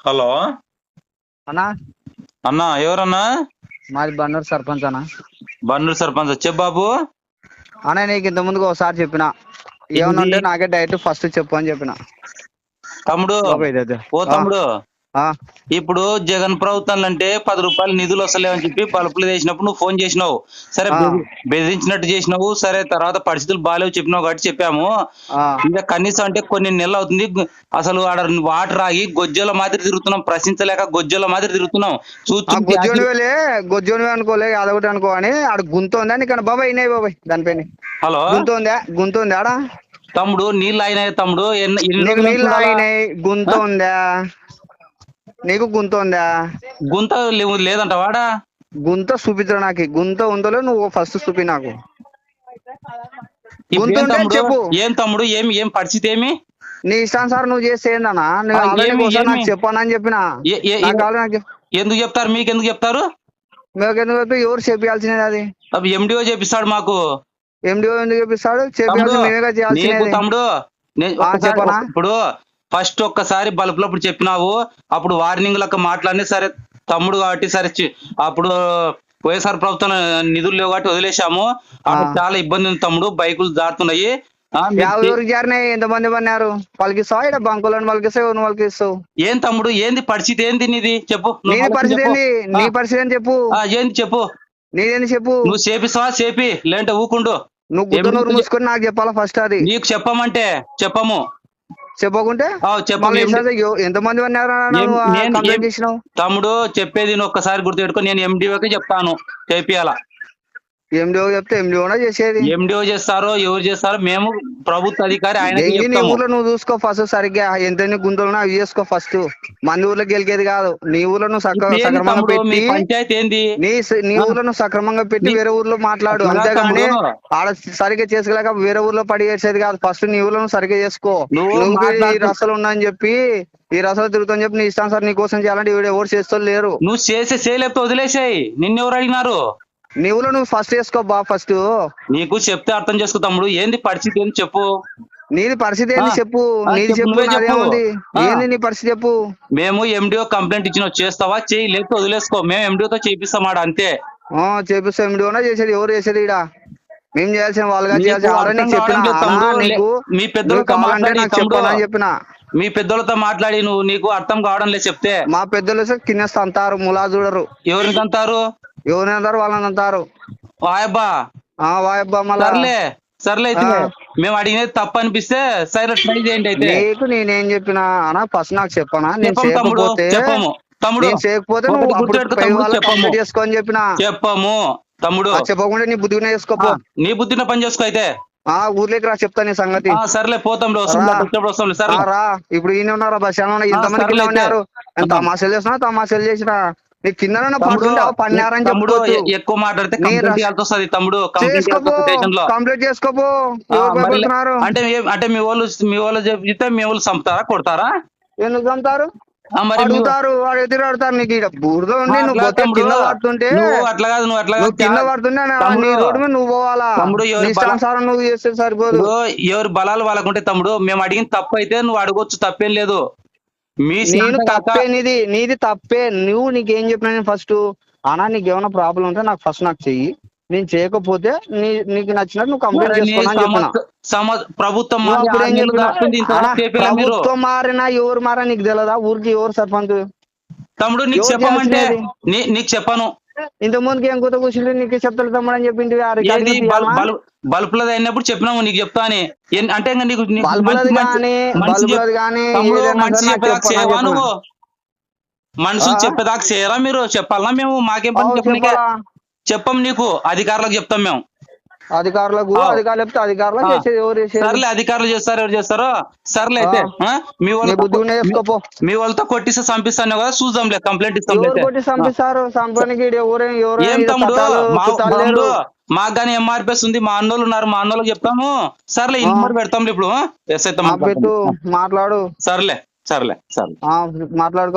Hello అన్నా? అన్నా ఎవరన్నా? మాది బండూరు సర్పంచ్ అన్న. బండ్రు సర్పంచ్? చెప్పు బాబు. అన్న నీకు ఇంత ముందుకు ఒకసారి చెప్పిన. ఏమన్నా ఉంటే నాకే డైరెక్ట్ ఫస్ట్ చెప్పు అని చెప్పిన. తమ్ముడు. ఓ తమ్ముడు. ఇప్పుడు జగన్ ప్రభుత్వం అంటే పది రూపాయలు నిధులు వస్తలేవని చెప్పి బలుపులు వేసినప్పుడు నువ్వు ఫోన్ చేసినావు. సరే బెదిరించినట్టు చేసినావు. సరే తర్వాత పరిస్థితులు బాగాలేవు చెప్పినావు కాబట్టి చెప్పాము. ఇంకా కనీసం అంటే కొన్ని నెలలు అవుతుంది. అసలు ఆడ వాటర్ ఆగి గొజ్జల మాదిరి తిరుగుతున్నాం. ప్రశ్నించలేక గొజ్జల మాదిరి తిరుగుతున్నాం. చూస్తుంటే గొజ్జోని అనుకోలే అదొకటి అనుకో అని ఆడ గుంత ఉందా? నీకన్నా బాబాయ్ ఇన్నాయి బాబాయ్ దానిపైన హలో? గుంత ఉందా? గుంత ఉందా ఆడ? తమ్ముడు నీళ్ళు అయినాయి తమ్ముడు. నీళ్ళు? ఆగినాయి గుంత ఉందా? నీకు గుంత ఉందా? గుంత లేదంట వాడా? గుంత చూపించరు నాకు. గుంత ఉందో లేదో నువ్వు ఫస్ట్ చూపి నాకు. గుంత ఉంటే చెప్పు. ఏం తమ్ముడు? ఏమి ఏం పరిస్థితి ఏమి? నీ ఇష్టానుసారం నువ్వు చేస్తే ఏందన్నా? నువ్వు ఆల్రెడీ ఏమి- ఒకసారి నాకు ఏమి? చెప్పాను. ఎందుకు చెప్తారు మీకు ఎందుకు చెప్తారు? మేము ఎందుకు చెప్పి ఎవరు చేపియాల్సినది అది? ఎండిఓ చేపిస్తాడు మాకు. ఎండిఓ ఎందుకు చెప్పిస్తాడు చేయాల్సినది తమ్ముడు? ఇప్పుడు ఫస్ట్ ఒక్కసారి బల్బులప్పుడు చెప్పినావు అప్పుడు వార్నింగ్ లెక్క మాట్లాడి సరే తమ్ముడు కాబట్టి సరే అప్పుడు వైఎస్ఆర్ ప్రభుత్వం నిధులు లేవు కాబట్టి వదిలేశాము. అప్పుడు. చాలా ఇబ్బంది ఉంది తమ్ముడు బైకులు దాటుతున్నాయి ఎంతమంది పన్నారు బంకులను ఎవరిని పలికిస్తావు ఏం తమ్ముడు ఏంది పరిస్థితి ఏంది నీది? చెప్పు నీ పరిస్థితి. ఏంది? నీ పరిస్థితి ఏంది చెప్పు? ఏంది చెప్పు? నీదేంది చెప్పు? నువ్వు చేపిస్తావా? చేపి లేదంటే ఊకుండు. నువ్వు మూసుకొని నాకు చెప్పాలా ఫస్ట్ అది? నీకు చెప్పమంటే చెప్పము. చెప్పకుంటే ఎంతమంది తమ్ముడు చెప్పేది ఒక్కసారి గుర్తుపెట్టుకో నేను ఎండిఓకి చెప్తాను చేపియాల ఎండిఓ చెప్తే ఎండిఓనా చేసేది? ఎండిఓ చేస్తారో ఎవరు చేస్తారో మేము ప్రభుత్వ అధికారి ఆయనకి ఎంగి నీ ఊర్లో నువ్వు చూసుకో ఫస్ట్ సరిగ్గా ఎంత ఎన్ని గుంతలు అవి చేసుకో ఫస్ట్ మంది ఊర్లో గెలికేది కాదు. నీ ఊర్లో నువ్వు సక్రమంగా పెట్టి పంచాయతీ ఏంది? నీ నీ ఊర్లో నువ్వు సక్రమంగా పెట్టి వేరే ఊర్లో మాట్లాడు. అంతేగాని తమ్ముడు. ఆడ సరిగ్గా చేసుకోలేక వేరే ఊర్లో పడి చేసేది కాదు. ఫస్ట్ నీ ఊర్లో నువ్వు సరిగ్గా చేసుకో. నువ్వు ఈ రసలు ఉన్నాయని చెప్పి ఈ రసలు తిరుగుతాని చెప్పి నీ ఇష్టం సార్ నీ కోసం చేయాలంటే ఎవరు చేస్తూ లేరు. నువ్వు చేసే చేయలేకపోతే వదిలేసాయి. నిన్నెవరు అడిగినారు? నీ ఊర్లో నువ్వు ఫస్ట్ చేసుకో బా ఫస్ట్ నీకు చెప్తే అర్థం చేసుకో తమ్ముడు. ఏంది పరిస్థితి ఏంది చెప్పు. నీది పరిస్థితి ఏంది. చెప్పు? నీది చెప్పు. ఏంది నీ పరిస్థితి చెప్పు? మేము ఎండిఓ కంప్లైంట్ ఇచ్చిన చేస్తావా? చేయి లేకపోతే వదిలేసుకో. మేము ఎండిఓతో చేపిస్తాం ఆడ అంతే. చేపిస్తా. ఎండిఓనా చేసేది. ఎవరు చేసేది ఈడ? మేము చేయాల్సిన వాళ్ళుగా లేదు మీ పెద్దలతో మాట్లాడి. చెప్పాను అని చెప్పిన. మీ పెద్దలతో మాట్లాడి నువ్వు నీకు అర్థం కావడం లేదు చెప్తే. మా పెద్దలు కింద అంటారు ములా చూడరు. ఎవరికి అంటారు ఎవరిని అంటారు? వాళ్ళని అంటారు. వాయబ్బా. ఆ వాయబ్బా మళ్ళా. సర్లే అయితే. మేము అడిగినది తప్పు అనిపిస్తే సరే ట్రై చేయండి అయితే. నీకు నేనేం చెప్పిన అన్నా ఫస్ట్ నాకు చెప్పనా? నేను చెప్పము తమ్ముడు చేయకపోతే తమ్ముడు చేయకపోతే ఒకటి నువ్వు అప్పుడు గుర్తుపెట్టుకో పై తమ్ముడు, వాళ్ళకి చెప్పము. కంప్లీట్ చేసుకో అని చెప్పిన? చెప్పము తమ్ముడు. చెప్పకుండా నీ బుద్ధిగానే చేసుకోపో నీ బుద్ధిన పని చేసుకో అయితే. ఆ ఊర్లోకి రా చెప్తా నీ సంగతి. సర్లే పోతాం రా. ఇప్పుడు ఈయన ఉన్నారా? బస్ అయితే. ఉన్నారు. తమాషాలు చేసినా తమాషాలు చేసిన. నీ కింద పన్నారని తమ్ముడు ఎక్కువ మాట్లాడితే కంప్లైంట్ వస్తుంది తమ్ముడు కంప్లైంట్ చేసుకోపో అంటే అంటే మీ వాళ్ళు మీ వాళ్ళు చెప్తే మీ వాళ్ళు చంపుతారా కొడతారా? ఎందుకు చంపుతారు? అడుగుతారు వాడు ఎదురు అడుగుతారు నీకు ఈడ బురద ఉండి నువ్వు. కింద పడుతుంటే. నువ్వు అట్లా కాదు నువ్వు అట్లా నువ్వు కాదు. పడుతుంటే నా- రోడ్డు మీద నువ్వు పోవాలా? తమ్ముడు ఇష్టానుసారం నువ్వు చేస్తే సరిపోదు. ఎవరి బలాలు వాళ్ళకుంటే తమ్ముడు మేము అడిగిన తప్పు అయితే నువ్వు అడగొచ్చు తప్పేం లేదు. నేను తప్పే నీది నీది తప్పే. నువ్వు నీకేం చెప్పినా నేను ఫస్ట్ అన్నా నీకు ఏమైనా ప్రాబ్లం ఉంటే నాకు ఫస్ట్ నాకు చెయ్యి. నేను చేయకపోతే నీ నీకు నచ్చినట్టు నువ్వు కంప్లైంట్ మరి నీ చేసుకోని అని చెప్పిన. సమ- సమ- ప్రభుత్వం ప్రభుత్వం మారినా ఎవరు మారా నీకు తెలియదా ఊరికి ఎవరు సర్పంచ్? తమ్ముడు నీకు చెప్పమంటే నీకు చెప్పను. ఇంత ముందుకి ఏం కొత్త కూర్చుంటే నీకు చెప్తాడు తమ్ముడు అని చెప్పింది బల్బులది అయినప్పుడు చెప్పినాము నీకు చెప్తా అని. అంటే ఇంకా నీకు మనుషులు? చెప్పేదాకా చేయరా మీరు? చెప్పాలనా మేము? మాకేం పని చెప్పాలా? చెప్పం నీకు అధికారులకు చెప్తాం మేము. అధికారులకు. అధికారులు చెప్తే అధికారులు. చేసేది ఎవరు సర్లే అధికారులు చేస్తారు ఎవరు చేస్తారో? సర్లే అయితే? మీ చేసుకోపో మీ వాళ్ళతో కొట్టిస్తే చంపిస్తాను కదా చూద్దాంలే కంప్లైంట్ ఇస్తాం కొట్టి చంపిస్తారు? సంపానికి ఎవరు ఎవరు. మాకు కానీ ఎంఆర్పిఎస్ ఉంది మా అన్నోళ్ళు ఉన్నారు మా అన్నోళ్ళకి చెప్తాము. సర్లే. నెంబర్ పెడతాంలే ఇప్పుడు ఎస్ అయితే మాట్లాడు. సర్లే సర్లే సర్లే. మాట్లాడుకో.